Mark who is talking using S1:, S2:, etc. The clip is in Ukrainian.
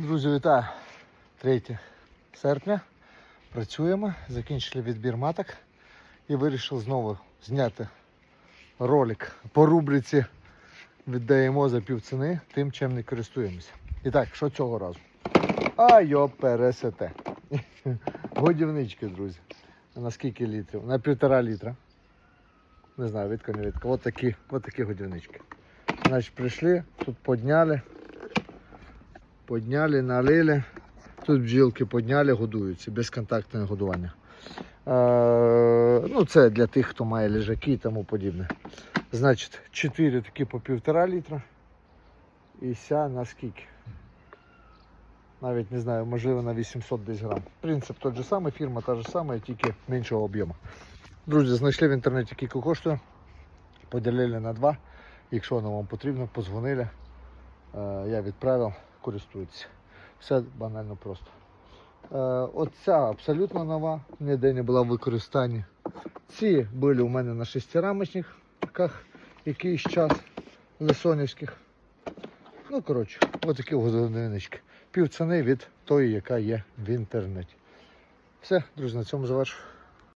S1: Друзі, вітаю! 3 серпня. Працюємо, закінчили відбір маток і вирішив знову зняти ролик по рубриці Віддаємо за півціни тим, чим не користуємося. І так, що цього разу? А йо пересете. Годівнички, друзі. На скільки літрів? На півтора літра. Не знаю, відка не відка. От такі, от такі годівнички. Значить, прийшли, тут подняли. Подняли, налили. Тут бджілки подняли, годуються, безконтактне годування. Е, ну, це для тих, хто має лежаки і тому подібне. Значить, 4 такі по півтора літра. І ся на скільки? Навіть не знаю, можливо на 800 десь грам. Принцип той же самий, фірма та ж сама, тільки меншого об'єму. Друзі, знайшли в інтернеті кілька коштує. Поділили на два. Якщо воно вам потрібно, позвонили. Е, Я відправив, користуйтесь. Все банально просто. Е, Оця абсолютно нова, ніде не була в використанні. Ці були у мене на шестирамочниках якийсь час лисонівських. Ну, коротше, отакі годиннички. Пів ціни від тої, яка є в інтернеті. Все, друзі, на цьому завершую.